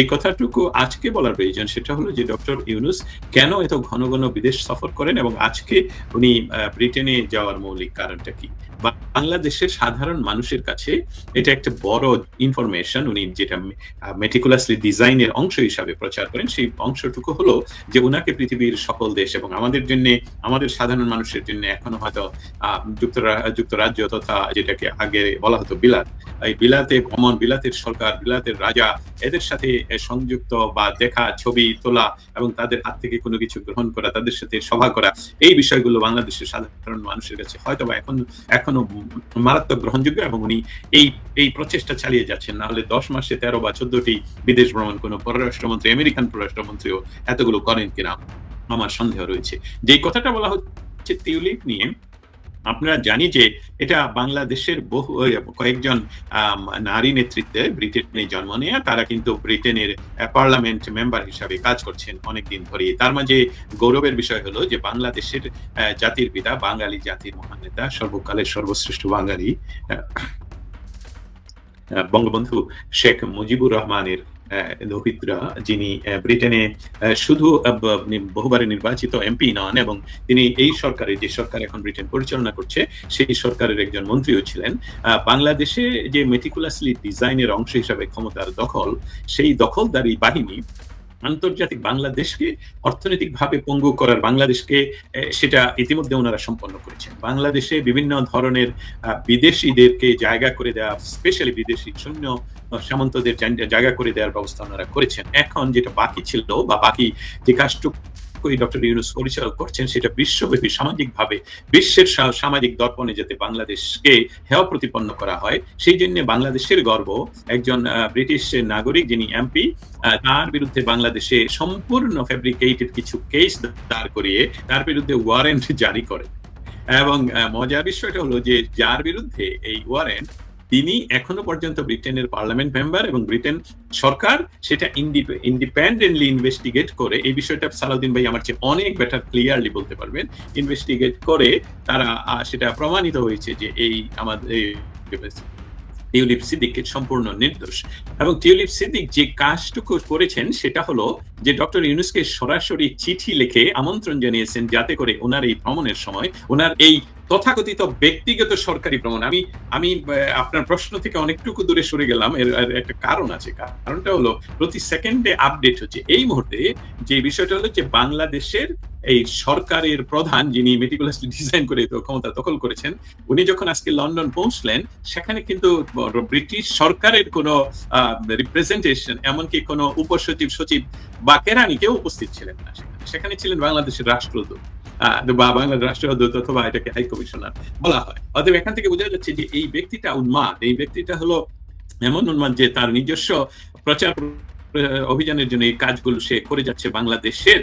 এই কথাটুকু আজকে বলার প্রয়োজন, সেটা হলো যে ডক্টর ইউনুস কেন এত ঘন ঘন বিদেশ সফর করেন এবং আজকে উনি ব্রিটেনে যাওয়ার মৌলিক কারণটা কি? বাংলাদেশের সাধারণ মানুষের কাছে এটা একটা বড় ইনফরমেশন উনি যেটা মেটিকুলাসলি ডিজাইনের অংশ হিসাবে প্রচার করেন, সেই অংশটুকু হলো যে উনাকে পৃথিবীর সকল দেশ এবং আমাদের জন্য, আমাদের সাধারণ মানুষের জন্য এখনও হয়তো যুক্তরাজ্য তথা যেটাকে আগে বলা হতো বিলাত, এই বিলাতে ভ্রমণ, বিলাতের সরকার, বিলাতের রাজা, এদের সাথে সংযুক্ত বা দেখা, ছবি তোলা এবং তাদের হাত থেকে কোনো কিছু গ্রহণ করা, তাদের সাথে সভা করা, এই বিষয়গুলো বাংলাদেশের সাধারণ মানুষের কাছে হয়তো বা এখন এখনও মারাত্মক গ্রহণযোগ্য এবং উনি এই এই প্রচেষ্টা চালিয়ে যাচ্ছেন। না হলে দশ মাসে তেরো বা চোদ্দটি বিদেশ ভ্রমণ কোনো পররাষ্ট্রমন্ত্রী, আমেরিকান পররাষ্ট্রমন্ত্রীও এতগুলো করেন কিনা আমার সন্দেহ রয়েছে। যে কথাটা বলা হচ্ছে টিউলিপ নিয়ে আপনারা জানি যে এটা বাংলাদেশের বহু কয়েকজন নারী নেতৃত্বে ব্রিটেনে জন্ম নেয়া। তারা কিন্তু ব্রিটেনের পার্লামেন্ট মেম্বার হিসাবে কাজ করছেন অনেকদিন ধরে তার মাঝে গৌরবের বিষয় হলো যে বাংলাদেশের জাতির পিতা, বাঙালি জাতির মহান নেতা, সর্বকালের সর্বশ্রেষ্ঠ বাঙালি বঙ্গবন্ধু শেখ মুজিবুর রহমানের আহ, যিনি ব্রিটেনে শুধু বহুবারে নির্বাচিত এমপি নন এবং তিনি এই সরকারে যে সরকার এখন ব্রিটেন পরিচালনা করছে সেই সরকারের একজন মন্ত্রীও ছিলেন। বাংলাদেশে যে মেটিকুলাসলি ডিজাইনের অংশ হিসাবে ক্ষমতার দখল সেই দখলদারি বাহিনী আন্তর্জাতিক বাংলাদেশকে অর্থনৈতিকভাবে পঙ্গু করার বাংলাদেশকে সেটা ইতিমধ্যে ওনারা সম্পন্ন করেছেন। বাংলাদেশে বিভিন্ন ধরনের বিদেশিদেরকে জায়গা করে দেওয়া, স্পেশালি বিদেশি সৈন্য সামন্তদের জায়গা করে দেওয়ার ব্যবস্থা ওনারা করেছেন। এখন যেটা বাকি ছিল বা বাকি যে কাজটুকু ডক্টর ইউনুস পরিচালক করছেন, সেটা বিশ্বব্যাপী সামাজিকভাবে বিশ্বের সামাজিক দর্পণে যাতে বাংলাদেশকে হেয় প্রতিপন্ন করা হয়, সেই জন্য বাংলাদেশের গর্ব একজন ব্রিটিশ নাগরিক যিনি এমপি তার বিরুদ্ধে বাংলাদেশে সম্পূর্ণ ফ্যাব্রিকেটেড কিছু কেস দাঁড় করিয়ে তার বিরুদ্ধে ওয়ারেন্ট জারি করে। এবং মজার বিষয়টা হলো যে যার বিরুদ্ধে এই ওয়ারেন্ট তিনি এখনও পর্যন্ত ব্রিটেনের পার্লামেন্ট মেম্বার এবং ব্রিটেন সরকার সেটা ইন্ডিপেন্ডেন্টলি ইনভেস্টিগেট করে, এই বিষয়টা সালাউদ্দিন ভাই আমার চেয়ে অনেক বেটার ক্লিয়ারলি বলতে পারবেন ইনভেস্টিগেট করে তারা সেটা প্রমাণিত হয়েছে যে এই আমাদের টিউলিপ সিদ্দিক সম্পূর্ণ নির্দোষ। এবং টিউলিপ সিদ্দিক যে কাজটুকু করেছেন সেটা হলো যে ডক্টর ইউনুসকে সরাসরি চিঠি লিখে আমন্ত্রণ জানিয়েছেন যাতে করে ওনার এই ভ্রমণের সময়, ওনার এই তথাকথিত ব্যক্তিগত সরকারি ভ্রমণ। আমি আমি আপনার প্রশ্ন থেকে অনেকটুকু দূরে সরে গেলাম। এর একটা কারণ আছে। কারণটা হলো, প্রতি সেকেন্ডে আপডেট হচ্ছে। এই মুহূর্তে যে বিষয়টা হলো যে বাংলাদেশের এই সরকারের প্রধান যিনি মেটিকুলাসলি ডিজাইন করে ক্ষমতা দখল করেছেন, উনি যখন আজকে লন্ডন পৌঁছলেন, সেখানে কিন্তু ব্রিটিশ সরকারের কোনো রিপ্রেজেন্টেশন এমনকি কোনো উপসচিব সচিব বা কেরানি কেউ উপস্থিত ছিলেন না সেখানে ছিলেন বাংলাদেশের রাষ্ট্রদূত। বা বাংলাদেশ রাষ্ট্রদূত অথবা এটাকে হাই কমিশনার বলা হয়। অতএব এখান থেকে বোঝা যাচ্ছে যে এই ব্যক্তিটা উন্মাদ, এই ব্যক্তিটা হলো এমন উন্মাদ যে তার নিজস্ব প্রচার অভিযানের জন্য এই কাজগুলো সে করে যাচ্ছে বাংলাদেশের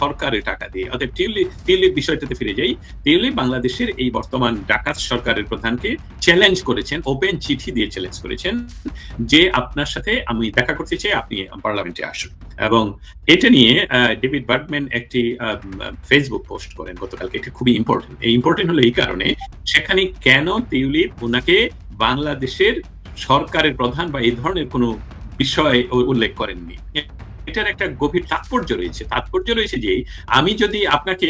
সরকারের টাকা দিয়ে। অতএব টিউলিপ টিউলিপ বিষয়টাতে ফিরে যাই। টিউলিপ বাংলাদেশের এই বর্তমান ডাকাত সরকারের প্রধানকে চ্যালেঞ্জ করেছেন ওপেন চিঠি দিয়ে চ্যালেঞ্জ করেছেন যে আপনার সাথে আমি দেখা করতে চাই, আপনি পার্লামেন্টে আসুন। এবং এটা নিয়ে ডেভিড বার্গম্যান একটি ফেসবুক পোস্ট করেন গতকালকে। এটা খুবই ইম্পর্টেন্ট এই ইম্পর্টেন্ট হলো এই কারণে, সেখানে কেন টিউলিপ ওনাকে বাংলাদেশের সরকারের প্রধান বা এই ধরনের কোনো বিষয় উল্লেখ করেননি। এটার একটা গভীর তাৎপর্য রয়েছে। তাৎপর্য রয়েছে যে, আমি যদি আপনাকে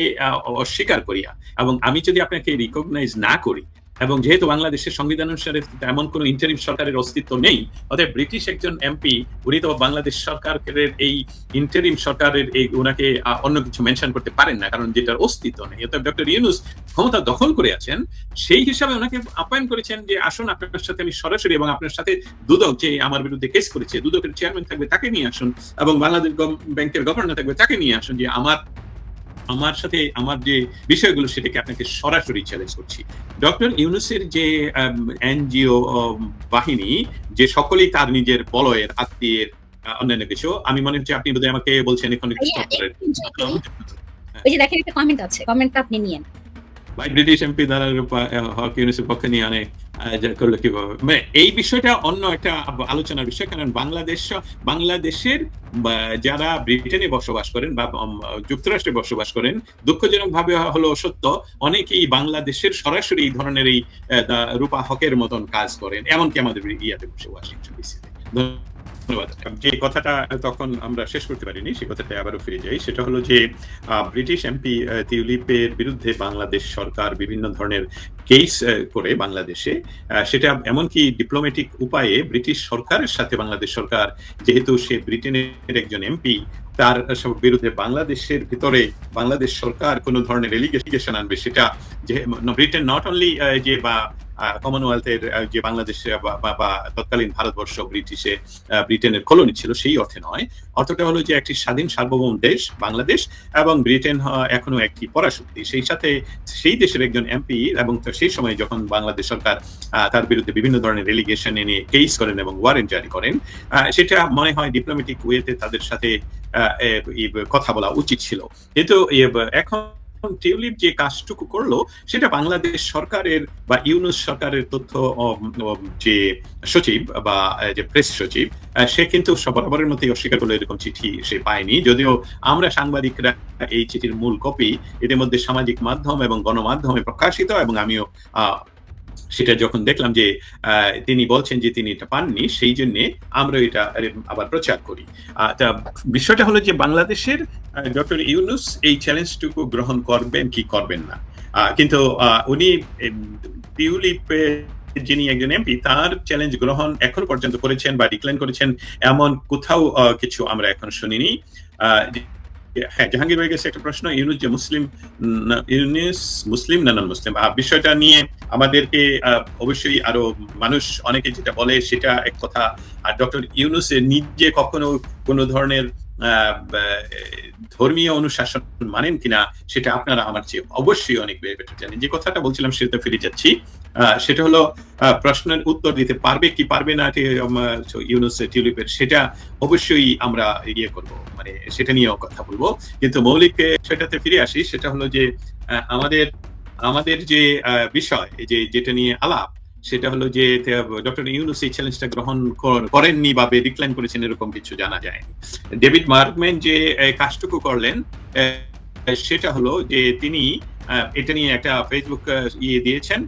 অস্বীকার করিয়া এবং আমি যদি আপনাকে রিকগনাইজ না করি এবং যেহেতু বাংলাদেশের সংবিধান অনুসারে এমন কোনো ইন্টারিম সরকারের অস্তিত্ব নেই, অতএব ব্রিটিশ একজন এমপি উনি তো বাংলাদেশ সরকারের এই ইন্টারিম সরকারের এই ওনাকে অন্য কিছু মেনশন করতে পারেন না, কারণ যেটার অস্তিত্ব নেই। অতএব ডক্টর ইউনুস ক্ষমতা দখল করে আছেন, সেই হিসাবে ওনাকে আপ্যায়ন করেছেন যে, আসুন আপনার সাথে আমি সরাসরি এবং আপনার সাথে দুদক যে আমার বিরুদ্ধে কেস করেছে, দুদকের চেয়ারম্যান থাকবে তাকে নিয়ে আসুন এবং বাংলাদেশ ব্যাংকের গভর্নর থাকবে তাকে নিয়ে আসুন যে, আমার আমার সাথে আমার যে বিষয়গুলো সেটাকে আপনাকে সরাসরি চ্যালেঞ্জ করছি। ডক্টর ইউনুসের যে এনজিও বাহিনী যে সকলেই তার নিজের বলয়ের আত্মীয়ের অন্যান্য কিছু আমি মনে হচ্ছে আপনি বোধহয় আমাকে বলছেন এখন করেন। ওই যে দেখেন একটা কমেন্ট আছে কমেন্টটা আপনি নিয়েন। ভাই ব্রিটিশ এমপি দ্বারা হক ইউনুসের পক্ষে নিয়ে অনেক করল কীভাবে মানে এই বিষয়টা অন্য একটা আলোচনার বিষয়, কারণ বাংলাদেশ, বাংলাদেশের যারা ব্রিটেনে বসবাস করেন বা যুক্তরাষ্ট্রে বসবাস করেন দুঃখজনক ভাবে হলো সত্য, অনেকেই বাংলাদেশের সরাসরি এই ধরনের এই রূপা হকের মতন কাজ করেন, এমনকি আমাদের ইয়াতে বসে ওয়াশিংটন ডিসিতে ধন্যবাদ। যে কথাটা তখন আমরা শেষ করতে পারিনি, সে কথাটা আবারও ফিরে যাই। সেটা হলো যে ব্রিটিশ এমপি টিউলিপের বিরুদ্ধে বাংলাদেশ সরকার বিভিন্ন ধরনের কেস করে বাংলাদেশে। সেটা এমনকি ডিপ্লোম্যাটিক উপায়ে ব্রিটিশ সরকারের সাথে বাংলাদেশ সরকার, যেহেতু সে ব্রিটেনের একজন এমপি তার বিরুদ্ধে বাংলাদেশের ভিতরে বাংলাদেশ সরকার কোনো ধরনের এলিগেশন আনবে, সেটা যে, ব্রিটেন নট অনলি যে, বা কমনওয়েলথের যে বাংলাদেশে বা- তৎকালীন ভারতবর্ষ ব্রিটিশে ব্রিটেনের কলোনি ছিল সেই অর্থে নয়। অর্থটা হলো যে একটি স্বাধীন সার্বভৌম দেশ বাংলাদেশ এবং ব্রিটেন এখনও একটি পরাশক্তি। সেই সাথে সেই দেশের একজন এমপি এবং সেই সময় যখন বাংলাদেশ সরকার তার বিরুদ্ধে বিভিন্ন ধরনের রেলিগেশন এনে কেস করেন এবং ওয়ারেন্ট জারি করেন সেটা মনে হয় ডিপ্লোম্যাটিক ওয়েতে তাদের সাথে কথা বলা উচিত ছিল। কিন্তু এ, এখন টিউলিপ যে কাজটুকু করল, সেটা বাংলাদেশ সরকারের বা ইউনুস সরকারের তথ্য যে সচিব বা যে প্রেস সচিব সে কিন্তু বরাবরের মতোই অস্বীকার করল, এরকম চিঠি সে পায়নি। যদিও আমরা সাংবাদিকরা এই চিঠির মূল কপি, এদের মধ্যে সামাজিক মাধ্যম এবং গণমাধ্যমে প্রকাশিত এবং আমিও সেটা যখন দেখলাম যে তিনি বলছেন যে তিনি এটা পাননি, সেই জন্য আমরা এটা আবার প্রচার করি। তা বিষয়টা হলো যে বাংলাদেশের ডক্টর ইউনুস এই চ্যালেঞ্জটুকু গ্রহণ করবেন কি করবেন না। কিন্তু উনি টিউলিপে যিনি একজন এমপি, তার চ্যালেঞ্জ গ্রহণ এখন পর্যন্ত করেছেন বা ডিক্লাইন করেছেন, এমন কোথাও কিছু আমরা এখন শুনিনি। হ্যাঁ জাহাঙ্গীর ভাই কাছে একটা প্রশ্ন, ইউনুস যে মুসলিম ইউনুস মুসলিম না নন মুসলিম বিষয়টা নিয়ে আমাদেরকে অবশ্যই আরও মানুষ অনেকে যেটা বলে সেটা এক কথা। আর ডক্টর ইউনুসের নিজে কখনো কোনো ধরনের ধর্মীয় অনুশাসন মানেন কিনা সেটা আপনারা আমার চেয়ে অবশ্যই অনেক বেটার জানেন। যে কথাটা বলছিলাম সেটা ফিরে যাচ্ছি। সেটা হলো প্রশ্নের উত্তর দিতে পারবে কি পারবে না ইউনুস টিউলিপের, সেটা অবশ্যই আমরা ইয়ে করব মানে সেটা নিয়েও কথা বলব। কিন্তু মৌলিক সেটাতে ফিরে আসি, সেটা হলো যে আমাদের আমাদের যে বিষয় যে, যেটা নিয়ে আলাপ, সেটা হলো যে ডক্টর ইউনুস এই চ্যালেঞ্জটা গ্রহণ করেননি বা ডিক্লাইন করেছেন, এরকম কিছু জানা যায়নি। ডেভিড মার্কম্যান যে কাজটুকু করলেন সেটা হলো যে, তিনি এটা নিয়ে একটা ফেসবুক ইয়ে দিয়েছেন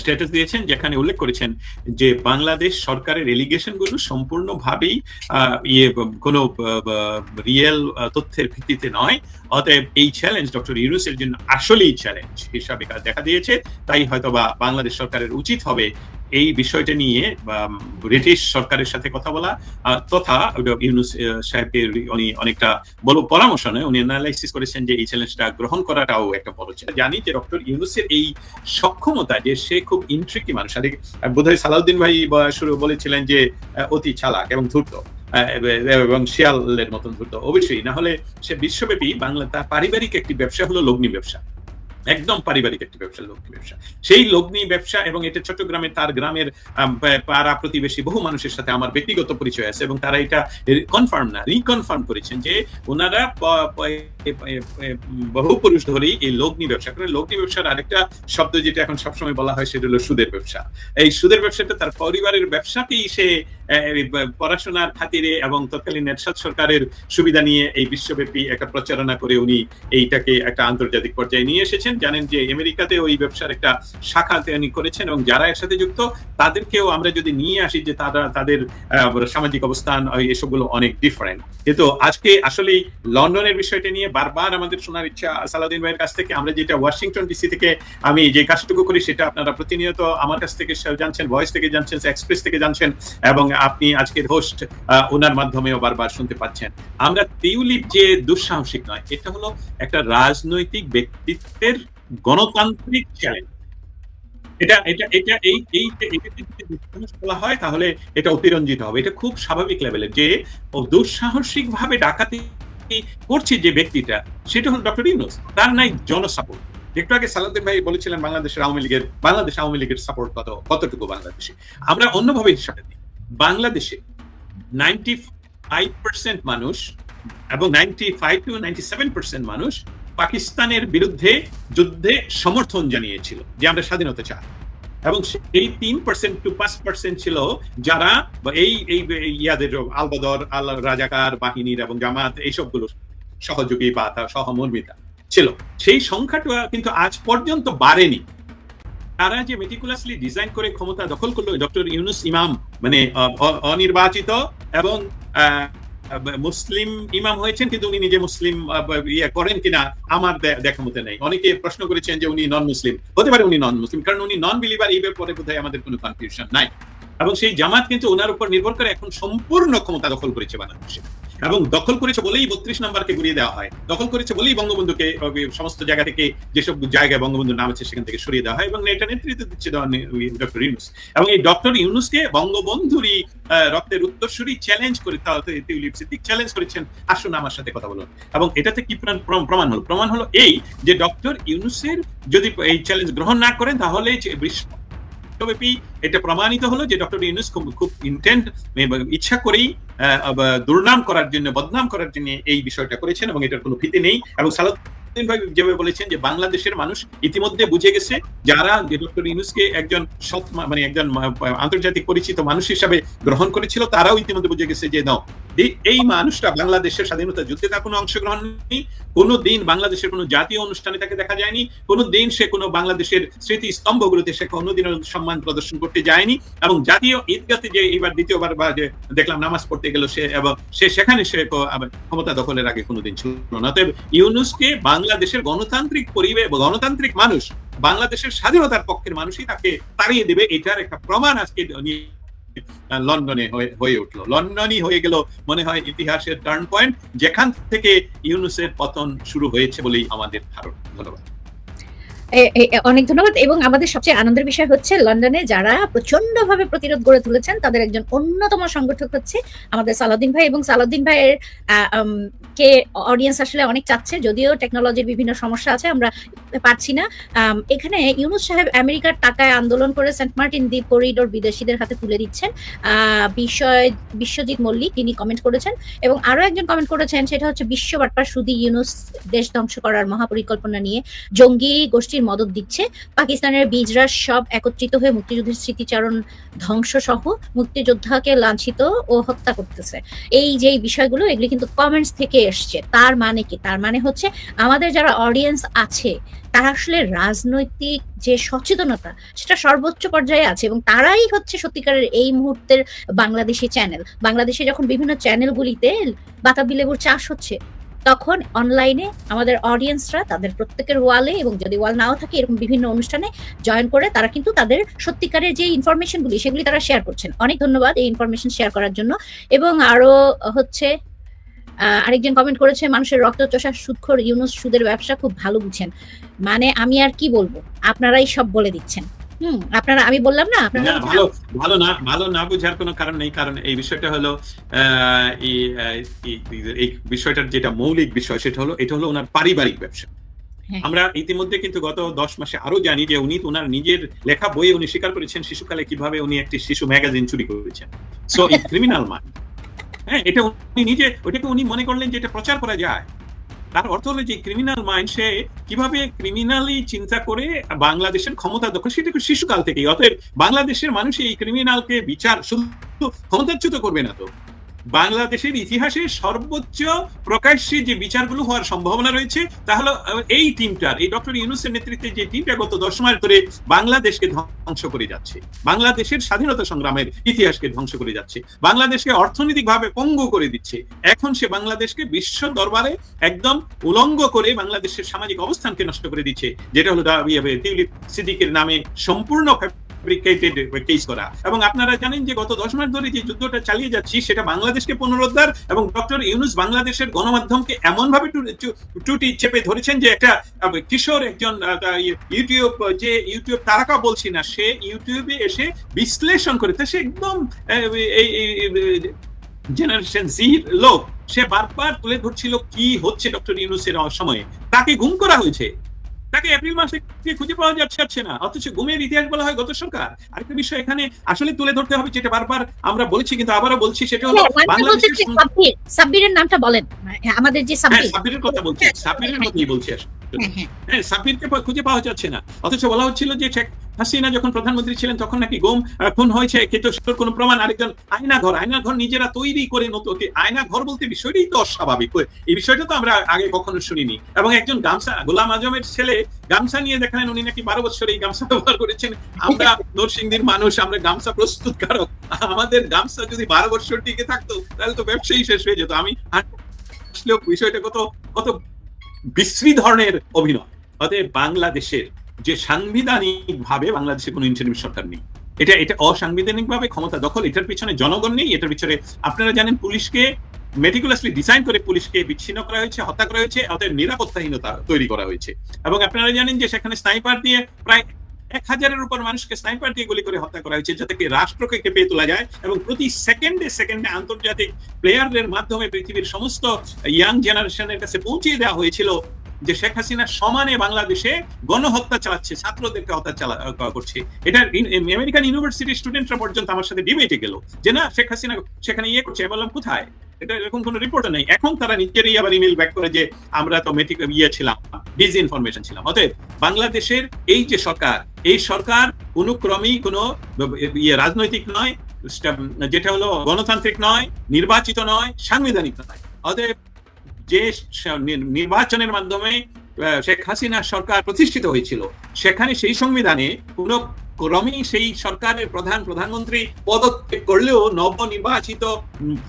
স্ট্যাটাস দিয়েছেন, যেখানে উল্লেখ করেছেন যে বাংলাদেশ সরকারের এলিগেশনগুলো সম্পূর্ণভাবেই ইয়ে কোনো রিয়েল তথ্যের ভিত্তিতে নয়। অতএব এই চ্যালেঞ্জ ডক্টর ইউনুসের জন্য আসলেই চ্যালেঞ্জ হিসাবে দেখা দিয়েছে। তাই হয়তোবা বাংলাদেশ সরকারের উচিত হবে এই বিষয়টা নিয়ে ব্রিটিশ সরকারের সাথে কথা বলা তথা ইউনুস আহ, সাহেবকে উনি অনেকটা বড় পরামর্শ নেয় উনি অ্যানালাইসিস করেছেন যে এই চ্যালেঞ্জটা গ্রহণ করাটাও একটা বড় চ্যালেঞ্জ জানি যে ডক্টর ইউনুসের এই সক্ষমতা যে সে খুব ইন্ট্রিকি মানুষ আর বোধহয় সালাউদ্দিন ভাই শুরু বলেছিলেন যে অতি চালাক এবং ধূর্ত এবং শিয়ালের মতন ধূর্ত। অবশ্যই না হলে সে বিশ্বব্যাপী বাংলা তার পারিবারিক একটি ব্যবসা হলো লগ্নি ব্যবসা। একদম পারিবারিক একটি ব্যবসা লগ্নি ব্যবসা। সেই লগ্নি ব্যবসা এবং এটা চট্টগ্রামে তার গ্রামের পাড়া প্রতিবেশী বহু মানুষের সাথে আমার ব্যক্তিগত পরিচয় আছে এবং তারা এটা কনফার্ম না রিকনফার্ম করেছেন যে ওনারা বহু পুরুষ ধরেই এই লগ্নি ব্যবসা করে লগ্নি ব্যবসার আরেকটা শব্দ যেটা এখন সবসময় বলা হয় সেটা হলো সুদের ব্যবসা। এই সুদের ব্যবসাটা তার পরিবারের ব্যবসাতেই সে পড়াশোনার খাতিরে এবং তৎকালীন এরশাদ সরকারের সুবিধা নিয়ে এই বিশ্বব্যাপী একটা প্রচারণা করে উনি এইটাকে একটা আন্তর্জাতিক পর্যায়ে নিয়ে এসেছেন। জানেন যে আমেরিকাতে ওই ব্যবসার একটা শাখা তিনি করেছেন এবং যারা এর সাথে যুক্ত, তাদেরকেও আমরা যদি নিয়ে আসি যে তারা, তাদের সামাজিক অবস্থান এসবগুলো অনেক ডিফারেন্ট কিন্তু আজকে আসলে লন্ডনের বিষয়টা নিয়ে বারবার আমাদের শোনার ইচ্ছা সালাউদ্দিন ভাইয়ের কাছ থেকে, আমরা যেটা ওয়াশিংটন ডিসি থেকে আমি যে কাজটুকু করি সেটা আপনারা প্রতিনিয়ত আমার কাছ থেকে জানছেন ভয়েস থেকে জানছেন এক্সপ্রেস থেকে জানছেন এবং আপনি আজকের হোস্ট ওনার মাধ্যমেও বারবার শুনতে পাচ্ছেন। আমরা টিউলিপ যে দুঃসাহসিক নয়, এটা হলো একটা রাজনৈতিক ব্যক্তিত্বের গণতান্ত্রিক চ্যালেঞ্জ। এটা এটা এটা এই এই যদি বলা হয়, তাহলে এটা অতিরঞ্জিত হবে। এটা খুব স্বাভাবিক লেভেলের যে দুঃসাহসিক ভাবে ডাকাতি করছে যে ব্যক্তিটা, সেটা হলো ডক্টর ইউনুস। তার নাই জনসাপোর্ট। একটু আগে ভাই বলেছিলেন বাংলাদেশের আওয়ামী লীগের, বাংলাদেশ আওয়ামী লীগের সাপোর্ট কত, কতটুকু বাংলাদেশে? আমরা অন্যভাবে হিসাবে দিই। বাংলাদেশে নাইনটি ফাইভ পার্সেন্ট মানুষ এবং ninety five to ninety seven percent মানুষ পাকিস্তানের বিরুদ্ধে যুদ্ধে সমর্থন জানিয়েছিল যে আমরা স্বাধীনতা চাই। এবং এই তিন পার্সেন্ট টু পাঁচ পার্সেন্ট ছিল যারা এই এই ইয়াদের আলবদর আল রাজাকার বাহিনীর এবং জামাত এইসবগুলো সহযোগী বা সহমর্মিতা ছিল। সেই সংখ্যাটা কিন্তু আজ পর্যন্ত বাড়েনি। তারা যে মেটিকুলাসলি ডিজাইন করে ক্ষমতা দখল করল, ডক্টর ইউনুস ইমাম মানে অনির্বাচিত এবং মুসলিম ইমাম হয়েছেন, কিন্তু উনি নিজে মুসলিম ইয়ে করেন কিনা আমার দেখা মতে নেই। অনেকে প্রশ্ন করেছেন যে উনি নন মুসলিম হতে পারে উনি নন মুসলিম কারণ উনি নন বিলিভার এই ব্যাপারে বোধহয় আমাদের কোনো কনফিউশন নাই। এবং সেই জামাত কিন্তু ওনার উপর নির্ভর করে এখন সম্পূর্ণ ক্ষমতা দখল করেছে বাংলাদেশে। এবং দখল করেছে বলেই বত্রিশ নম্বরকে ঘুরিয়ে দেওয়া হয়। দখল করেছে বলেই বঙ্গবন্ধুকে সমস্ত জায়গা থেকে যেসব জায়গায় বঙ্গবন্ধুর নাম আছে সেখান থেকে সরিয়ে দেওয়া হয় এবং এটা নেতৃত্ব দিচ্ছে ডক্টর ইউনুস। এবং এই ডক্টর ইউনুসকে বঙ্গবন্ধুরই রক্তের উত্তরসূরি চ্যালেঞ্জ করে টিউলিপ সিদ্দিক চ্যালেঞ্জ করেছেন। আসুন আমার সাথে কথা বলুন। এবং এটাতে কি প্রমাণ- হলো? প্রমাণ হলো এই যে ডক্টর ইউনুসের যদি এই চ্যালেঞ্জ গ্রহণ না করেন তাহলে বিশ্বব্যাপী এটা প্রমাণিত হলো যে ডক্টর ইউনুস খুব ইন্টেন্ট ইচ্ছা করেই দুর্নাম করার জন্য, বদনাম করার জন্য এই বিষয়টা করেছেন এবং এটার কোনো ভীতি নেই এবং সালাউদ্দিন ভাই যেভাবে বলেছেন যে বাংলাদেশের মানুষ ইতিমধ্যে বুঝে গেছে যারা ডক্টর ইউনুসকে একজন সৎ মানে একজন আন্তর্জাতিক পরিচিত মানুষ হিসাবে গ্রহণ করেছিল, তারাও ইতিমধ্যে বুঝে গেছে যে নাও। এই মানুষটা বাংলাদেশের স্বাধীনতা যুদ্ধে তার কোনো অংশগ্রহণ নেই, কোনো দিন বাংলাদেশের কোনো জাতীয় অনুষ্ঠানে তাকে দেখা যায়নি, কোনো দিন সে কোনো বাংলাদেশের স্মৃতি স্তম্ভগুলোতে সে কোনোদিনও সম্মান প্রদর্শন করতে যায়নি এবং জাতীয় ঈদগাতে যে এবার দ্বিতীয়বার বা যে দেখলাম নামাজ পড়তে গেল সে এবং সে সেখানে সে ক্ষমতা দখলের আগে কোনোদিন ছিল না। অতএব ইউনুসকে বাংলাদেশের গণতান্ত্রিক পরিবেশ গণতান্ত্রিক মানুষ বাংলাদেশের স্বাধীনতার পক্ষের মানুষই তাকে তাড়িয়ে দেবে। এটার একটা প্রমাণ আজকে লন্ডনে হয়ে- উঠল। লন্ডনই হয়ে গেল মনে হয় ইতিহাসের টার্ন পয়েন্ট যেখান থেকে ইউনুসের পতন শুরু হয়েছে বলেই আমাদের ধারণা। ধন্যবাদ। অনেক ধন্যবাদ। এবং আমাদের সবচেয়ে আনন্দের বিষয় হচ্ছে লন্ডনে যারা প্রচণ্ড ভাবে প্রতিরোধ গড়ে তুলেছেন, তাদের একজন অন্যতম সংগঠক হচ্ছে আমাদের সালাউদ্দিন ভাই। এবং সালাউদ্দিন ভাইয়ের কে অডিয়েন্স আসলে অনেক চাচ্ছে, যদিও টেকনোলজির বিভিন্ন সমস্যা আছে, আমরা পারছি না। এখানে ইউনুস সাহেব আমেরিকার টাকায় আন্দোলন করে সেন্ট মার্টিন দ্বীপ করিডোর বিদেশিদের হাতে তুলে দিচ্ছেন। বিষয় বিশ্বজিৎ মল্লিক তিনি কমেন্ট করেছেন। এবং আরও একজন কমেন্ট করেছেন, সেটা হচ্ছে বিশ্ব বাটপার সুদি ইউনুস দেশ ধ্বংস করার মহাপরিকল্পনা নিয়ে। জঙ্গি গোষ্ঠীর মদত দিচ্ছে। পাকিস্তানের বীজরা সব একত্রিত হয়ে মুক্তিযুদ্ধের স্মৃতিচারণ ধ্বংস সহ মুক্তিযোদ্ধাকে লাঞ্ছিত ও হত্যা করতেছে। এই যে বিষয়গুলো, এগুলি কিন্তু কমেন্টস থেকে এসছে। তার মানে কি? তার মানে হচ্ছে আমাদের যারা অডিয়েন্স আছে, তারা আসলে রাজনৈতিক যে সচেতনতা, সেটা সর্বোচ্চ পর্যায়ে আছে এবং তারাই হচ্ছে সত্যিকারের এই মুহূর্তের বাংলাদেশি চ্যানেল বাংলাদেশে যখন বিভিন্ন চ্যানেলগুলিতে বাতাবি লেবুর চাষ হচ্ছে তখন অনলাইনে আমাদের অডিয়েন্সরা তাদের প্রত্যেকের ওয়ালে এবং যদি ওয়াল নাও থাকে এরকম বিভিন্ন অনুষ্ঠানে জয়েন করে তারা কিন্তু তাদের সত্যিকারের যে ইনফরমেশনগুলি সেগুলি তারা শেয়ার করছেন। অনেক ধন্যবাদ এই ইনফরমেশন শেয়ার করার জন্য। এবং আরও হচ্ছে আরেকজন কমেন্ট করেছে, মানুষের রক্ত চোষা সুদখোর ইউনুস সুদের ব্যবসা খুব ভালো বুঝছেন মানে আমি আর কি বলব? আপনারাই সব বলে দিচ্ছেন। হুম আপনারা আমি বললাম না আপনারা ভালো ভালো না ভালো না বোঝার কোনো কারণ নেই কারণ এই বিষয়টা হলো এই বিষয়টার যেটা মৌলিক বিষয় সেটা হলো এটা হলো ওনার পারিবারিক ব্যবসা। হ্যাঁ। আমরা ইতিমধ্যে কিন্তু গত দশ মাসে আরও জানি যে উনি ওনার নিজের লেখা বইয়ে উনি স্বীকার করেছেন শিশুকালে কীভাবে উনি একটি শিশু ম্যাগাজিন চুরি করেছেন। সো এই ক্রিমিনাল মাইন্ড হ্যাঁ এটা উনি নিজে ওটাকে উনি মনে করলেন যে এটা প্রচার করা যায়। তার অর্থ হলো যে ক্রিমিনাল মাইন্ড সে কীভাবে ক্রিমিনালি চিন্তা করে বাংলাদেশের ক্ষমতা দখল সেটা শিশুকাল থেকেই। অতএব বাংলাদেশের মানুষ এই ক্রিমিনালকে বিচার শুধু ক্ষমতাচ্যুত করবে না তো। বাংলাদেশের ইতিহাসে সর্বোচ্চ প্রকাশ্যে যে বিচারগুলো হওয়ার সম্ভাবনা রয়েছে তাহলে এই টিমটার এই ডক্টর ইউনুসের নেতৃত্বে যে টিমটা গত দশ মাস ধরে বাংলাদেশকে ধ্বংস করে যাচ্ছে, বাংলাদেশের স্বাধীনতা সংগ্রামের ইতিহাসকে ধ্বংস করে যাচ্ছে, বাংলাদেশকে অর্থনৈতিকভাবে পঙ্গু করে দিচ্ছে, এখন সে বাংলাদেশকে বিশ্ব দরবারে একদম উলঙ্গ করে বাংলাদেশের সামাজিক অবস্থানকে নষ্ট করে দিচ্ছে, যেটা হলো সিদ্দিকের নামে সম্পূর্ণ কেস করা। এবং আপনারা জানেন যে গত দশ মাস ধরে যে যুদ্ধটা চালিয়ে যাচ্ছি, সেটা বাংলাদেশকে পুনরুদ্ধার এবং ডক্টর ইউনুস বাংলাদেশের গণমাধ্যমকে টুটি চেপে ধরেছেন যে একটা কিশোর একজন ইয়ে- ইউটিউব, যে ইউটিউব তারকা বলছি না, সে ইউটিউবে এসে বিশ্লেষণ করে সে একদম এই জেনারেশন জির লোক, সে বারবার তুলে ধরছিল কি হচ্ছে ডক্টর ইউনুসের সময়ে। তাকে গুম করা হয়েছে। তাকে এপ্রিল মাসে থেকে খুঁজে পাওয়া যাচ্ছে না। অথচ ঘুমের ইতিহাস বলা হয় গত সরকার। আরেকটা বিষয় এখানে আসলে তুলে ধরতে হবে যেটা বারবার আমরা বলছি কিন্তু আবারও বলছি সেটা হলো হ্যাঁ, সাব্বির। সাব্বিরের নামটা বলেন। হ্যাঁ, আমাদের যে হ্যাঁ সাব্বির সাব্বিরের কথা বলছি। সাব্বিরের কথাই বলছি আসলে। হ্যাঁ হ্যাঁ। হ্যাঁ সাব্বিরকে খুঁজে পাওয়া যাচ্ছে না। অথচ বলা হচ্ছিল যে হাসিনা যখন প্রধানমন্ত্রী ছিলেন, তখন নাকি গুম খুন হয়েছে। কিন্তু সেটার কোনো প্রমাণ আরেকজন আয়না ঘর আয়না ঘর নিজেরা তৈরি করে নতুন আয়না ঘর বলতে বিষয়টাই তো অস্বাভাবিক। এই বিষয়টা তো আমরা আগে কখনো শুনিনি। এবং একজন গামছা, গোলাম আজমের ছেলে গামছা নিয়ে দেখালেন, উনি নাকি বারো বছর এই গামছা ব্যবহার করেছেন। আমরা নরসিংদীর মানুষ, আমরা গামছা প্রস্তুতকারক। আমাদের গামছা যদি বারো বছর টিকে থাকতো, তাহলে তো ব্যবসায়ী শেষ হয়ে যেত। আমি বিষয়টা কত কত বিশ্রী ধরনের অভিনয়। অতএব বাংলাদেশের যে সাংবিধানিক ভাবে বাংলাদেশে কোনো ইন্টারনেট সরকার নেই। এটা এটা অসাংবিধানিক ভাবে ক্ষমতা দখল, এটার পিছনে জনগণ নেই, এটার পিছনে আপনারা জানেন পুলিশকে মেটিকুলাসলি ডিজাইন করে পুলিশকে বিচ্ছিন্ন করা হয়েছে, হত্যা করা হয়েছে, অতএব নিরাপত্তাহীনতা তৈরি করা হয়েছে। এবং আপনারা জানেন যে সেখানে স্নাইপার দিয়ে প্রায় এক হাজারের উপর মানুষকে স্নাইপার দিয়ে গুলি করে হত্যা করা হয়েছে, যাতে কি রাষ্ট্রকে কেঁপে তোলা যায় এবং প্রতি সেকেন্ডে সেকেন্ডে আন্তর্জাতিক প্লেয়ারদের মাধ্যমে পৃথিবীর সমস্ত ইয়াং জেনারেশনের কাছে পৌঁছিয়ে দেওয়া হয়েছিল যে শেখ হাসিনা সমানে বাংলাদেশে গণহত্যা চালাচ্ছে, ছাত্রদেরকে হত্যা চালা করছে। এটা আমেরিকান ইউনিভার্সিটির স্টুডেন্টরা পর্যন্ত আমার সাথে ডিবেটে গেল যে না, শেখ হাসিনা সেখানে ইয়ে করছে, বললাম, কোথায়? এটা এরকম কোনো রিপোর্ট নেই। এখন তারা নিজেরই আবার ইমেল ব্যাক করে যে, আমরা তো মেটিক ইয়ে ছিলাম ডিজ ইনফরমেশন ছিলাম। অতএব বাংলাদেশের এই যে সরকার, এই সরকার অনুক্রমেই কোনো ইয়ে রাজনৈতিক নয়, যেটা হলো গণতান্ত্রিক নয়, নির্বাচিত নয়, সাংবিধানিক নয়। অতএব যে নির্বাচনের মাধ্যমে শেখ হাসিনা সরকার প্রতিষ্ঠিত হয়েছিল, সেখানে সেই সংবিধানে কোন ক্রমেই সেই সরকারের প্রধান প্রধানমন্ত্রী পদত্যাগ করলেও নবনির্বাচিত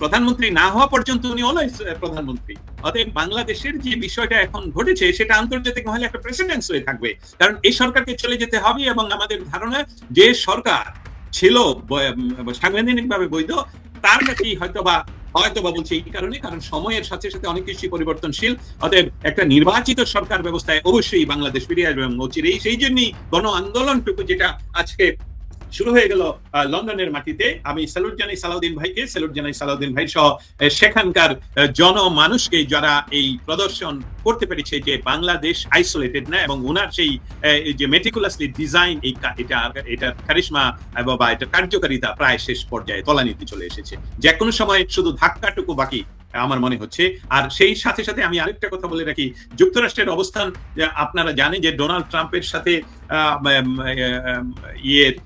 প্রধানমন্ত্রী না হওয়া পর্যন্ত উনি অলওয়েজ প্রধানমন্ত্রী। অতএব বাংলাদেশের যে বিষয়টা এখন ঘটেছে, সেটা আন্তর্জাতিক মহলে একটা প্রেসিডেন্স হয়ে থাকবে। কারণ এই সরকারকে চলে যেতে হবে এবং আমাদের ধারণা যে সরকার ছিল সাংবিধানিক ভাবে বৈধ, তার কাছে হয়তো বা হয়তো বা বলছি এই কারণে, কারণ সময়ের সাথে সাথে অনেক কিছুই পরিবর্তনশীল। অতএব একটা নির্বাচিত সরকার ব্যবস্থায় অবশ্যই বাংলাদেশ ফিরে আসবে এবং সেই জন্যই গণ আন্দোলনটুকু যেটা আজকে শুরু হয়ে গেল লন্ডনের মাটিতে। আমি স্যালুট জানাই সালাউদ্দিন ভাইকে, স্যালুট জানাই সালাউদ্দিন ভাই সহ সেখানকার জনমানুষকে যারা এই প্রদর্শন করতে পেরেছে যে বাংলাদেশ আইসোলেটেড না এবং ওনার সেই যে মেটিকুলাসলি ডিজাইন এই এটা এটা কারিশমা বা এটা কার্যকারিতা প্রায় শেষ পর্যায়ে তলানিতে চলে এসেছে। যে কোনো সময় শুধু ধাক্কাটুকু বাকি, আমার মনে হচ্ছে। আর সেই সাথে সাথে আমি আরেকটা কথা বলে রাখি, যুক্তরাষ্ট্রের অবস্থান আপনারা জানেন যে ডোনাল্ড ট্রাম্পের সাথে ইয়ের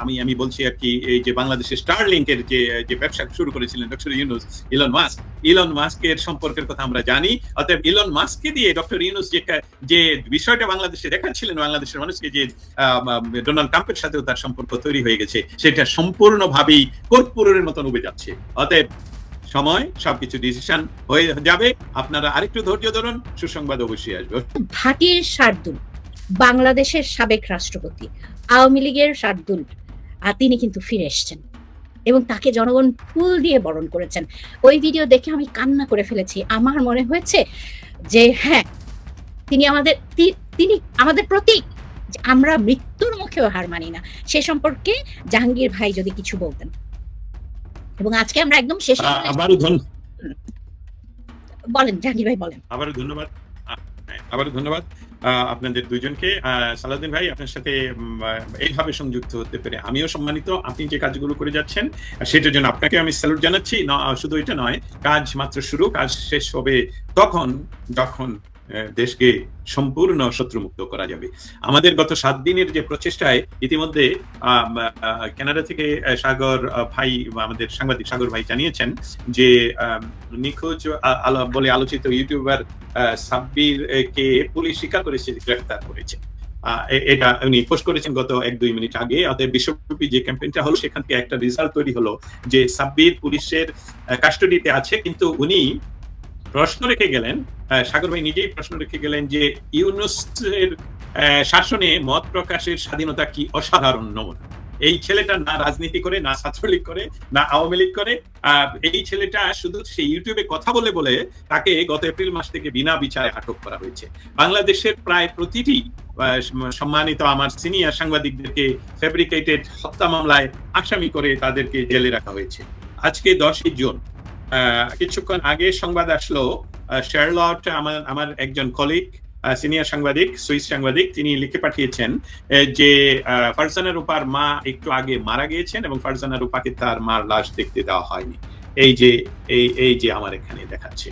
আমি আমি বলছি আর কি, এই যে বাংলাদেশের স্টারলিংকের যে যে ব্যবসা শুরু করেছিলেন doctor Yunus Elon Musk Elon মাস্কের সম্পর্কের কথা আমরা জানি। অতএব ইলন মাস্ককে দিয়ে ডক্টর ইউনুস যে যে বিষয়টা বাংলাদেশে দেখাচ্ছিলেন, বাংলাদেশের মানুষকে যে ডোনাল্ড ট্রাম্পের সাথেও তার সম্পর্ক তৈরি হয়ে গেছে, সেটা সম্পূর্ণভাবেই কর্পূরের মতন উবে যাচ্ছে। অতএব সময়, সবকিছু ডিসিশন হয়ে যাবে। আপনারা আরেকটু ধৈর্য ধরুন, সুসংবাদ অবশ্যই আসবে। ভাটির শার্দুল বাংলাদেশের সাবেক রাষ্ট্রপতি আওয়ামী লীগের শার্দুল আর তিনি কিন্তু ফিরে এসেছেন। এবং তাকে জনগণ ফুল দিয়ে বরণ করেছেন। ওই ভিডিও দেখে আমি কান্না করে ফেলেছি। আমার মনে হয়েছে যে হ্যাঁ তিনি আমাদের তিনি আমাদের প্রতীক। আমরা মৃত্যুর মুখেও হার মানি না। সে সম্পর্কে জাহাঙ্গীর ভাই যদি কিছু বলতেন। এবং আজকে আমরা একদম শেষ বলেন জাহাঙ্গীর ভাই বলেন। আবারও ধন্যবাদ। আবারও ধন্যবাদ। আপনাদের দুজনকে সালাদিন ভাই, আপনার সাথে এইভাবে সংযুক্ত হতে পেরে আমিও সম্মানিত। আপনি যে কাজগুলো করে যাচ্ছেন সেটার জন্য আপনাকে আমি স্যালুট জানাচ্ছি। শুধু এটা নয়, কাজ মাত্র শুরু, কাজ শেষ হবে তখন, যখন দেশকে সম্পূর্ণ শত্রুমুক্ত করা যাবে। আমাদের গত সাত দিনের যে প্রচেষ্টায় ইতিমধ্যে কানাডা থেকে সাগর ভাই, আমাদের সাংবাদিক সাগর ভাই জানিয়েছেন যে নিখোঁজ বলে আলোচিত ইউটিউবার সাব্বির কে পুলিশ স্বীকার করেছে, গ্রেফতার করেছে। এটা উনি পোস্ট করেছেন গত এক দুই মিনিট আগে। অতএব বিশ্বব্যাপী যে ক্যাম্পেইনটা হলো, সেখান থেকে একটা রেজাল্ট তৈরি হলো যে, সাব্বির পুলিশের কাস্টডিতে আছে, কিন্তু উনি প্রশ্ন রেখে গেলেন সাগর ভাই নিজেই প্রশ্ন রেখে গেলেন যে ইউনুসের শাসনে মত প্রকাশের স্বাধীনতা কি অসাধারণ নমুনা? এই ছেলেটা না রাজনীতি করে, না ছাত্রলীগ করে, না আওয়ামী লীগ করে এই ছেলেটা শুধু সেই ইউটিউবে কথা বলে বলে তাকে গত এপ্রিল মাস থেকে বিনা বিচারে আটক করা হয়েছে। বাংলাদেশের প্রায় প্রতিটি সম্মানিত আমার সিনিয়র সাংবাদিকদেরকে ফেব্রিকেটেড হত্যা মামলায় আসামি করে তাদেরকে জেলে রাখা হয়েছে। আজকে দশই জুন কিছুক্ষণ আগে সংবাদ আসলো শেয়ারলট আমার আমার একজন কলিগ সিনিয়র সাংবাদিক, সুইস সাংবাদিক, তিনি লিখে পাঠিয়েছেন যে ফারজানা রূপার মা একটু আগে মারা গিয়েছেন এবং ফারজানা রূপাকে তার মার লাশ দেখতে দেওয়া হয়নি। এই যে, এই এই যে আমার এখানে দেখাচ্ছে।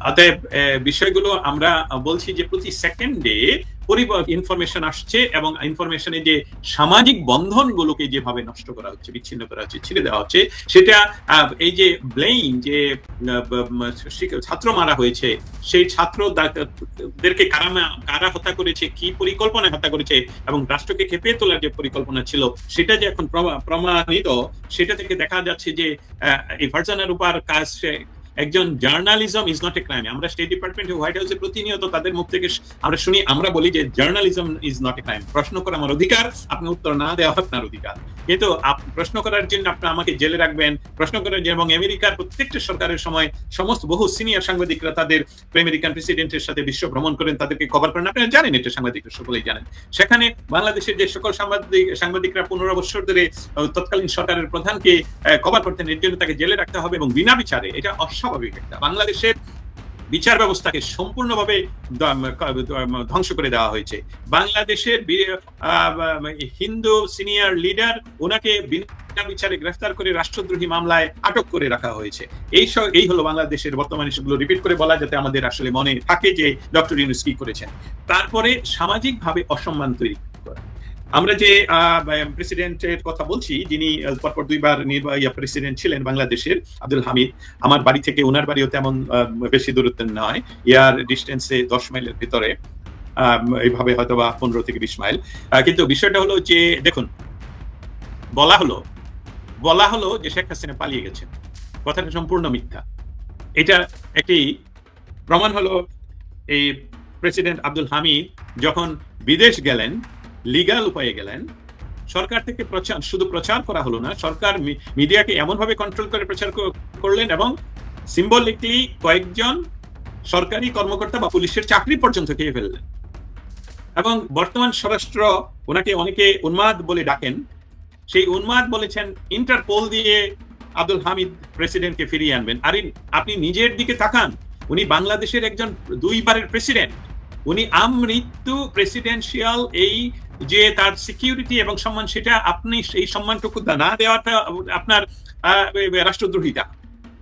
অতএব বিষয়গুলো আমরা বলছি যে প্রতি সেকেন্ডে ইনফরমেশন আসছে এবং ইনফরমেশনে যে সামাজিক বন্ধনগুলোকে যেভাবে নষ্ট করা হচ্ছে, বিচ্ছিন্ন করা হচ্ছে, ছেড়ে দেওয়া হচ্ছে, সেটা এই যে ব্লেইম যে ছাত্র মারা হয়েছে, সেই ছাত্রদেরকে কারা কারা হত্যা করেছে, কি পরিকল্পনায় হত্যা করেছে এবং রাষ্ট্রকে খেপে তোলার যে পরিকল্পনা ছিল, সেটা যে এখন প্রমা- প্রমাণিত, সেটা থেকে দেখা যাচ্ছে যে এই ভার্জনের উপর কাজ একজন journalism is not a crime আমরা স্টেট ডিপার্টমেন্ট হোয়াইট হাউসে প্রতিনিয়ত তাদের মুখ থেকে আমরা শুনি, আমরা বলি যে journalism is not a crime প্রশ্ন করা আমার অধিকার, আপনি উত্তর না দেওয়া আপনার অধিকার। কিন্তু প্রশ্ন করার জন্য আপনি আমাকে জেলে রাখবেন, প্রশ্ন করার জন্য এবং আমেরিকার প্রত্যেকটা সরকারের সময় সমস্ত বহু সিনিয়র সাংবাদিকরা তাদের আমেরিকান প্রেসিডেন্টের সাথে বিশ্ব ভ্রমণ করেন, তাদেরকে কভার করেন। আপনারা জানেন এটা সাংবাদিকরা সকলেই জানেন। সেখানে বাংলাদেশের যে সকল সাংবাদিক সাংবাদিকরা পনেরো বছর ধরে তৎকালীন সরকারের প্রধানকে কভার করতেন, এর জন্য তাকে জেলে রাখতে হবে এবং বিনা বিচারে, এটা অস্বাভাবিক একটা। বাংলাদেশের বিচার ব্যবস্থাকে সম্পূর্ণভাবে ধ্বংস করে দেওয়া হয়েছে। বাংলাদেশের হিন্দু সিনিয়র লিডার, ওনাকে বিনা বিচারে গ্রেফতার করে রাষ্ট্রদ্রোহী মামলায় আটক করে রাখা হয়েছে। এই সব- এই হলো বাংলাদেশের বর্তমানে সেগুলো রিপিট করে বলা যাতে আমাদের আসলে মনে থাকে যে ডক্টর ইউনুস কি করেছেন। তারপরে সামাজিকভাবে অসম্মান তৈরি করা। আমরা যে প্রেসিডেন্টের কথা বলছি, যিনি পরপর দুইবার নির্বাহী প্রেসিডেন্ট ছিলেন বাংলাদেশের, আব্দুল হামিদ, আমার বাড়ি থেকে ওনার বাড়িও তেমন বেশি দূরত্ব নয়। এয়ার ডিস্টেন্সে দশ মাইলের ভিতরে এইভাবে হয়তো বা পনেরো থেকে বিশ মাইল। কিন্তু বিষয়টা হলো যে, দেখুন, বলা হলো বলা হলো যে শেখ হাসিনা পালিয়ে গেছেন। কথাটা সম্পূর্ণ মিথ্যা। এটা একটি প্রমাণ হলো, এই প্রেসিডেন্ট আব্দুল হামিদ যখন বিদেশ গেলেন লিগাল উপায়ে গেলেন। সরকার থেকে প্রচার, শুধু প্রচার করা হলো না, সরকার মিডিয়াকে এমনভাবে কন্ট্রোল করে প্রচার করলেন এবং সিম্বলিকলি কয়েকজন সরকারি কর্মকর্তা বা পুলিশের চাকরি পর্যন্ত খেয়ে ফেললেন। এবং বর্তমান স্বরাষ্ট্র ওনাকে অনেকে উন্মাদ বলে ডাকেন। সেই উন্মাদ বলেছেন, ইন্টারপোল দিয়ে আব্দুল হামিদ প্রেসিডেন্টকে ফিরিয়ে আনবেন। আর, আপনি নিজের দিকে তাকান। উনি বাংলাদেশের একজন দুইবারের প্রেসিডেন্ট। উনি আমৃত্যু প্রেসিডেন্সিয়াল এই যে তার সিকিউরিটি এবং সম্মান, সেটা আপনি সেই সম্মানটুকু না দেওয়াটা আপনার রাষ্ট্রদ্রোহিতা।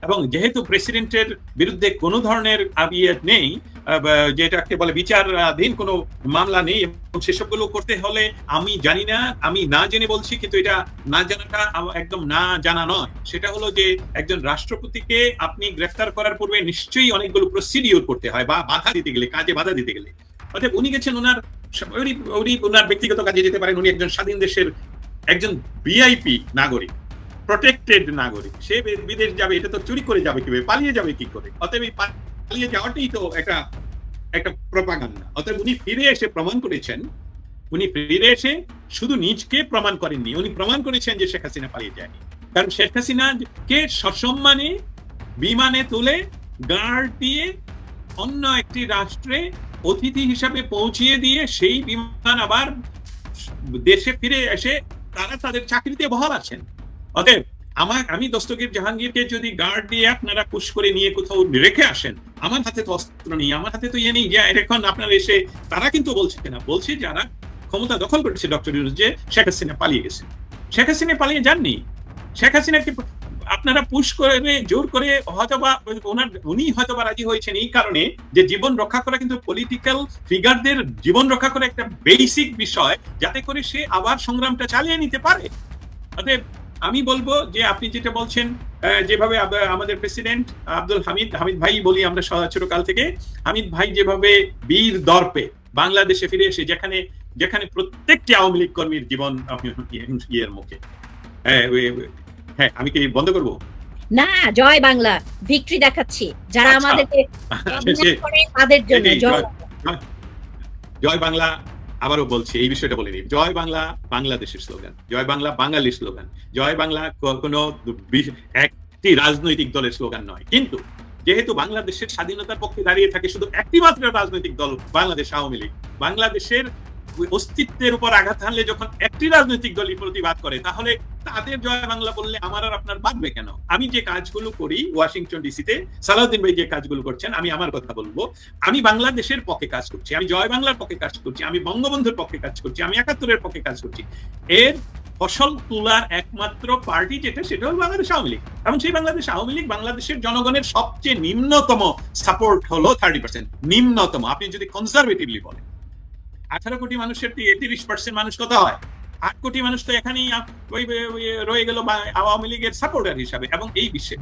এবং যেহেতু প্রেসিডেন্টের বিরুদ্ধে কোনো ধরনের নেই যেটাকে বলে বিচারাধীন কোনো মামলা নেই, এবং সেসবগুলো করতে হলে আমি জানি না, আমি না জেনে বলছি, কিন্তু এটা না জানাটা একদম না জানা নয়। সেটা হলো যে একজন রাষ্ট্রপতিকে আপনি গ্রেফতার করার পূর্বে নিশ্চয়ই অনেকগুলো প্রসিডিওর করতে হয়, বা বাধা দিতে গেলে, কাজে বাধা দিতে গেলে। অর্থাৎ উনি গেছেন ওনার উনি ওনার ব্যক্তিগত কাজে যেতে পারেন। উনি একজন স্বাধীন দেশের একজন ভিআইপি নাগরিক প্রোটেক্টেড নাগরিক। সে বিদেশ যাবে, এটা তো চুরি করে যাবে কীভাবে, পালিয়ে যাবে কি করে? অতএব এই পালিয়ে যাওয়াটাই তো একটা একটা প্রপাগান্ডা অতএব উনি ফিরে এসে প্রমাণ করেছেন, উনি ফিরে এসে শুধু নিজকে প্রমাণ করেননি, উনি প্রমাণ করেছেন যে শেখ হাসিনা পালিয়ে যায়নি। কারণ শেখ হাসিনা কে সসম্মানে বিমানে তুলে গার্ড দিয়ে অন্য একটি রাষ্ট্রে অতিথি হিসাবে পৌঁছিয়ে দিয়ে সেই বিমান আবার দেশে ফিরে এসে তারা তাদের চাকরিতে বহাল আছেন। অতএব আমার, আমি দস্তগীর জাহাঙ্গীরকে যদি গার্ড দিয়ে আপনারা পুশ করে নিয়ে কোথাও রেখে আসেন, আমার হাতে তো অস্ত্র নেই, আমার হাতে তো ইয়ে নেই, যে এখন আপনারা এসে, তারা কিন্তু বলছে না, বলছে যারা ক্ষমতা দখল করেছে ডক্টর ইউনুস, যে শেখ হাসিনা পালিয়ে গেছে। শেখ হাসিনা পালিয়ে যাননি। শেখ হাসিনাকে আপনারা পুশ করে জোর করে হয়তোবা, ওনার, উনি হয়তোবা রাজি হয়েছেন এই কারণে যে জীবন রক্ষা করা কিন্তু পলিটিক্যাল ফিগারদের জীবন রক্ষা করা একটা বেসিক বিষয়, যাতে করে সে আবার সংগ্রামটা চালিয়ে নিতে পারে। অতএব আমি বলব যে আপনি যেটা বলছেন যেভাবে আমাদের প্রেসিডেন্ট আব্দুল হামিদ হামিদ ভাই বলি আমরা ছোটকাল থেকে, হামিদ ভাই যেভাবে বীর দর্পে বাংলাদেশে ফিরে এসে যেখানে যেখানে প্রত্যেকটি আওয়ামী লীগ কর্মীর জীবন আপনি ইয়ের মুখে হ্যাঁ, আমি কি বন্ধ করব? না জয় বাংলা ভিক্টরি দেখাচ্ছি। যারা আচ্ছা। আমাদেরকে করে তাদের জন্য জয় বাংলা আবারও বলছি এই বিষয়টা বলে নিই জয় বাংলা বাংলাদেশের স্লোগান। জয় বাংলা বাঙালির স্লোগান। জয় বাংলা কোনো একটি রাজনৈতিক দলের স্লোগান নয়। কিন্তু যেহেতু বাংলাদেশের স্বাধীনতার পক্ষে দাঁড়িয়ে থাকে শুধু একটি মাত্র রাজনৈতিক দল বাংলাদেশ আওয়ামী লীগ বাংলাদেশের অস্তিত্বের উপর আঘাত হানলে যখন একটি রাজনৈতিক দলই প্রতিবাদ করে, তাহলে তাদের জয় বাংলা বললে আমার আর আপনার বাঁধবে কেন? আমি যে কাজগুলো করি ওয়াশিংটন ডিসিতে, সালাউদ্দিন ভাই যে কাজগুলো করছেন, আমি আমার কথা বলব। আমি বাংলাদেশের পক্ষে কাজ করছি, আমি জয় বাংলার পক্ষে কাজ করছি, আমি বঙ্গবন্ধুর পক্ষে কাজ করছি, আমি একাত্তরের পক্ষে কাজ করছি। এর ফসল তোলার একমাত্র পার্টি যেটা, সেটা হল বাংলাদেশ আওয়ামী লীগ। এবং সেই বাংলাদেশ আওয়ামী লীগ বাংলাদেশের জনগণের সবচেয়ে নিম্নতম সাপোর্ট হলো থার্টি পার্সেন্ট নিম্নতম, আপনি যদি কনজারভেটিভলি বলেন। আঠারো কোটি মানুষের তিরিশ পার্সেন্ট মানুষ কত হয়? আট কোটি মানুষ তো এখানেই ওই রয়ে গেল আওয়ামী লীগের সাপোর্টার হিসাবে। এবং এই বিশ্বে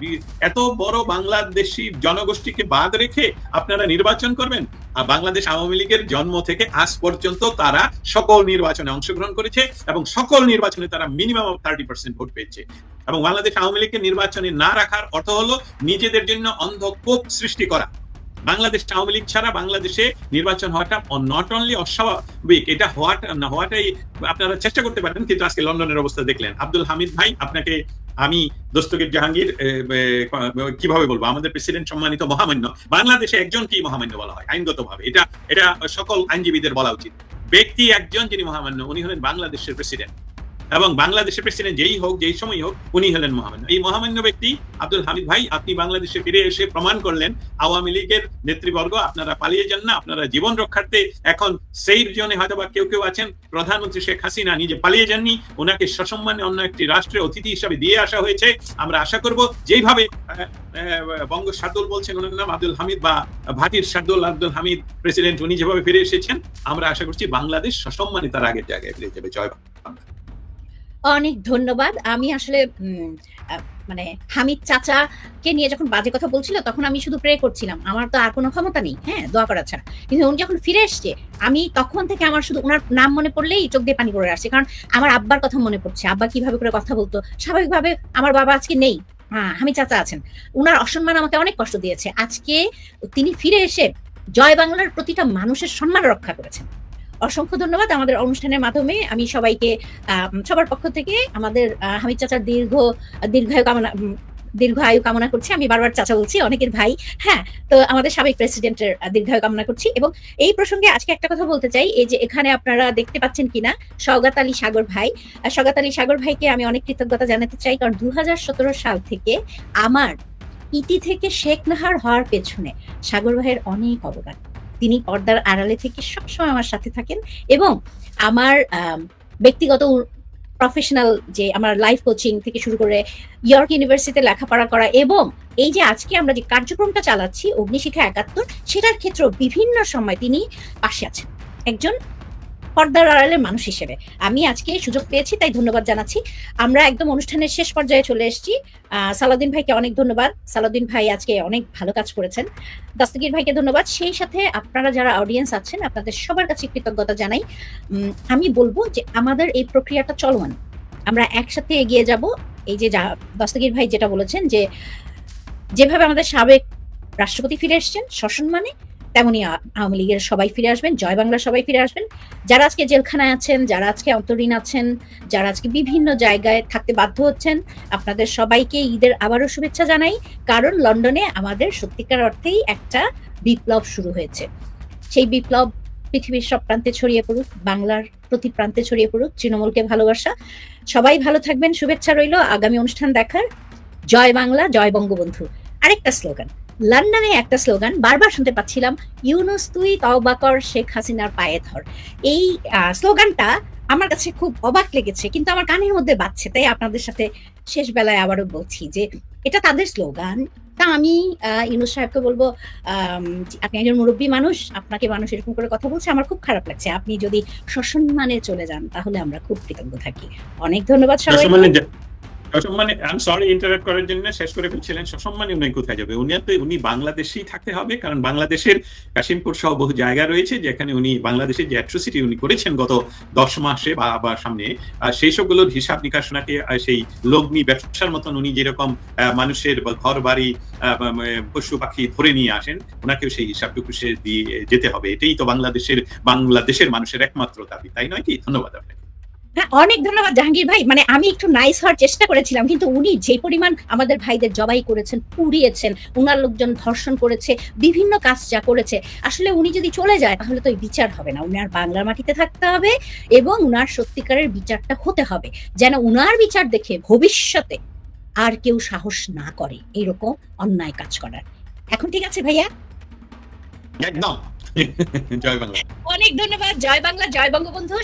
এত বড় বাংলাদেশি জনগোষ্ঠীকে বাদ রেখে আপনারা নির্বাচন করবেন, আর বাংলাদেশ আওয়ামী লীগের জন্ম থেকে আজ পর্যন্ত তারা সকল নির্বাচনে অংশগ্রহণ করেছে এবং সকল নির্বাচনে তারা মিনিমাম থার্টি পার্সেন্ট ভোট পেয়েছে। এবং বাংলাদেশ আওয়ামী লীগকে নির্বাচনে না রাখার অর্থ হলো নিজেদের জন্য অন্ধকূপ সৃষ্টি করা। বাংলাদেশ আওয়ামী লীগ ছাড়া বাংলাদেশে নির্বাচন হওয়াটা নট অনলি অস্বাভাবিক, এটা হওয়াটা হওয়াটাই আপনারা চেষ্টা করতে পারেন, কিন্তু আজকে লন্ডনের অবস্থা দেখলেন। আব্দুল হামিদ ভাই, আপনাকে আমি দস্তগীর জাহাঙ্গীর কীভাবে বলব? আমাদের প্রেসিডেন্ট সম্মানিত মহামান্য। বাংলাদেশে একজন কি মহামান্য বলা হয়, আইনগতভাবে। এটা এটা সকল আইনজীবীদের বলা উচিত। ব্যক্তি একজন যিনি মহামান্য, উনি হলেন বাংলাদেশের প্রেসিডেন্ট। এবং বাংলাদেশের প্রেসিডেন্ট যেই হোক, যেই সময় হোক, উনি হলেন মহামান্য। এই মহামান্য ব্যক্তি আব্দুল হামিদ ভাই, আপনি বাংলাদেশে ফিরে এসে প্রমাণ করলেন, আওয়ামী লীগের নেতৃবর্গ, আপনারা পালিয়ে যান না, আপনারা জীবন রক্ষার্থে এখন সেই জনে হয়তো বা কেউ কেউ আছেন, প্রধানমন্ত্রী শেখ হাসিনা নিজে পালিয়ে যাননি, ওনাকে সসম্মানে অন্য একটি রাষ্ট্রের অতিথি হিসাবে দিয়ে আসা হয়েছে। আমরা আশা করব যেইভাবে বঙ্গ শার্দুল বলছেন, ওনার নাম আব্দুল হামিদ বা ভাটির শার্দুল আব্দুল হামিদ প্রেসিডেন্ট উনি যেভাবে ফিরে এসেছেন, আমরা আশা করছি বাংলাদেশ সসম্মানে তার আগের জায়গায় ফিরে যাবে। জয় বাংলা। অনেক ধন্যবাদ। আমি আসলে মানে হামিদ চাচাকে নিয়ে যখন বাজে কথা বলছিল, তখন আমি শুধু প্রে করছিলাম। আমার তো আর কোনো ক্ষমতা নেই হ্যাঁ? দোয়া করা ছাড়া। কিন্তু উনি যখন ফিরে এসছে, আমি তখন থেকে আমার শুধু ওনার নাম মনে পড়লেই চোখ দিয়ে পানি পড়ে আসছে। কারণ আমার আব্বার কথা মনে পড়ছে। আব্বা কীভাবে করে কথা বলতো? স্বাভাবিকভাবে আমার বাবা আজকে নেই। হ্যাঁ হামিদ চাচা আছেন। উনার অসম্মান আমাকে অনেক কষ্ট দিয়েছে। আজকে তিনি ফিরে এসে জয় বাংলার প্রতিটা মানুষের সম্মান রক্ষা করেছেন। অসংখ্য ধন্যবাদ আমাদের অনুষ্ঠানের মাধ্যমে আমি সবাইকে সবার পক্ষ থেকে আমাদের হামিদ চাচার দীর্ঘ, দীর্ঘায়ু কামনা দীর্ঘ আয়ু কামনা করছি। আমি বারবার চাচা বলছি, অনেকের ভাই। হ্যাঁ তো আমাদের সাবেক প্রেসিডেন্টের দীর্ঘায়ু কামনা করছি এবং এই প্রসঙ্গে আজকে একটা কথা বলতে চাই। এই যে এখানে আপনারা দেখতে পাচ্ছেন কিনা সৌগাত আলী সাগর ভাই। সৌগাত আলী সাগর ভাইকে আমি অনেক কৃতজ্ঞতা জানাতে চাই কারণ দু হাজার সতেরো সাল থেকে আমার ইতি থেকে শেখ নাহার হওয়ার পেছনে সাগর ভাইয়ের অনেক অবদান। তিনি পর্দার আড়ালে থেকে সবসময় আমার সাথে থাকেন এবং আমার আম, ব্যক্তিগত প্রফেশনাল যে আমার লাইফ কোচিং থেকে শুরু করে ইয়র্ক ইউনিভার্সিটিতে লেখাপড়া করা এবং এই যে আজকে আমরা যে কার্যক্রমটা চালাচ্ছি অগ্নিশিখা একাত্তর সেটার ক্ষেত্রেও বিভিন্ন সময় তিনি পাশে আছেন। একজন পর্দার আড়ালের মানুষ হিসেবে। আমি আজকে সুযোগ পেয়েছি তাই ধন্যবাদ জানাচ্ছি। আমরা একদম অনুষ্ঠানের শেষ পর্যায়ে চলে এসেছি। আহ, সালাউদ্দিন ভাইকে অনেক ধন্যবাদ। সালাউদ্দিন ভাই আজকে অনেক ভালো কাজ করেছেন। দস্তগীর ভাইকে ধন্যবাদ। সেই সাথে আপনারা যারা অডিয়েন্স আছেন আপনাদের সবার কাছে কৃতজ্ঞতা জানাই। আমি বলব যে আমাদের এই প্রক্রিয়াটা চলমান। আমরা একসাথে এগিয়ে যাব। এই যে দস্তগীর ভাই যেটা বলেছেন যে যেভাবে আমাদের সাবেক রাষ্ট্রপতি ফিরে এসছেন এসেছেন সসম্মানে তেমনি আওয়ামী লীগের সবাই ফিরে আসবেন, জয় বাংলা সবাই ফিরে আসবেন। যারা আজকে জেলখানায় আছেন, যারা আজকে অন্তরীণ আছেন, যারা আজকে বিভিন্ন জায়গায় থাকতে বাধ্য হচ্ছেন, আপনাদের সবাইকে ঈদের আবারও শুভেচ্ছা জানাই। কারণ লন্ডনে আমাদের সত্যিকার অর্থেই একটা বিপ্লব শুরু হয়েছে। সেই বিপ্লব পৃথিবীর সব প্রান্তে ছড়িয়ে পড়ুক, বাংলার প্রতি প্রান্তে ছড়িয়ে পড়ুক, তৃণমূলকে ভালোবাসা। সবাই ভালো থাকবেন, শুভেচ্ছা রইল। আগামী অনুষ্ঠান দেখার জয় বাংলা, জয় বঙ্গবন্ধু। আরেকটা স্লোগান। লন্ডনে একটা স্লোগান বারবার শুনতে পাচ্ছিলাম ইউনুস তুই তওবা কর শেখ হাসিনার পায়ে ধর। এই স্লোগানটা আমার কাছে খুব অবাক লেগেছে কিন্তু আমার কানের মধ্যে বাজছে। তাই আপনাদের সাথে শেষ বেলায় আবারও বলছি যে এটা তাদের স্লোগান। তা আমি আহ, ইউনুস সাহেবকে বলব আপনি একজন মুরব্বী মানুষ আপনাকে মানুষ এরকম করে কথা বলছে আমার খুব খারাপ লাগছে। আপনি যদি সসম্মানে চলে যান তাহলে আমরা খুব কৃতজ্ঞ থাকি। অনেক ধন্যবাদ সবাই সসম্মানে আই সরি ইন্টারাপ্ট করার জন্য শেষ করে ফেলছিলেন সসম্মানে উনি কোথায় যাবে? উনি তো উনি বাংলাদেশেই থাকতে হবে কারণ বাংলাদেশের কাশিমপুর সহ বহু জায়গা রয়েছে যেখানে উনি বাংলাদেশের যে অ্যাট্রোসিটি উনি করেছেন গত দশ মাসে বা বা সামনে সেই সবগুলোর হিসাব নিকাশ আহ, সেই লগ্নি ব্যবসার মতন উনি যেরকম মানুষের ঘর বাড়ি পশু পাখি ধরে নিয়ে আসেন ওনাকেও সেই হিসাবটুকু সে দিয়ে যেতে হবে। এটাই তো বাংলাদেশের বাংলাদেশের মানুষের একমাত্র দাবি তাই নয় কি? ধন্যবাদ আপনাকে। হ্যাঁ অনেক ধন্যবাদ জাহাঙ্গীর ভাই। মানে আমি একটু নাইস হওয়ার চেষ্টা করেছিলাম কিন্তু উনি যে পরিমাণ আমাদের ভাইদের জবাই করেছেন পুড়িয়েছেন উনার লোকজন ধর্ষণ করেছে বিভিন্ন কাজ যা করেছে আসলে উনি যদি চলে যায় তাহলে তো বিচার হবে না। উনার বাংলার মাটিতে থাকতে হবে এবং উনার সত্যিকারের বিচারটা হতে হবে। যেন উনার বিচার দেখে ভবিষ্যতে আর কেউ সাহস না করে এরকম অন্যায় কাজ করার। এখন ঠিক আছে ভাইয়া? একদম। জয় বাংলা। অনেক ধন্যবাদ। জয় বাংলা জয় বঙ্গবন্ধু।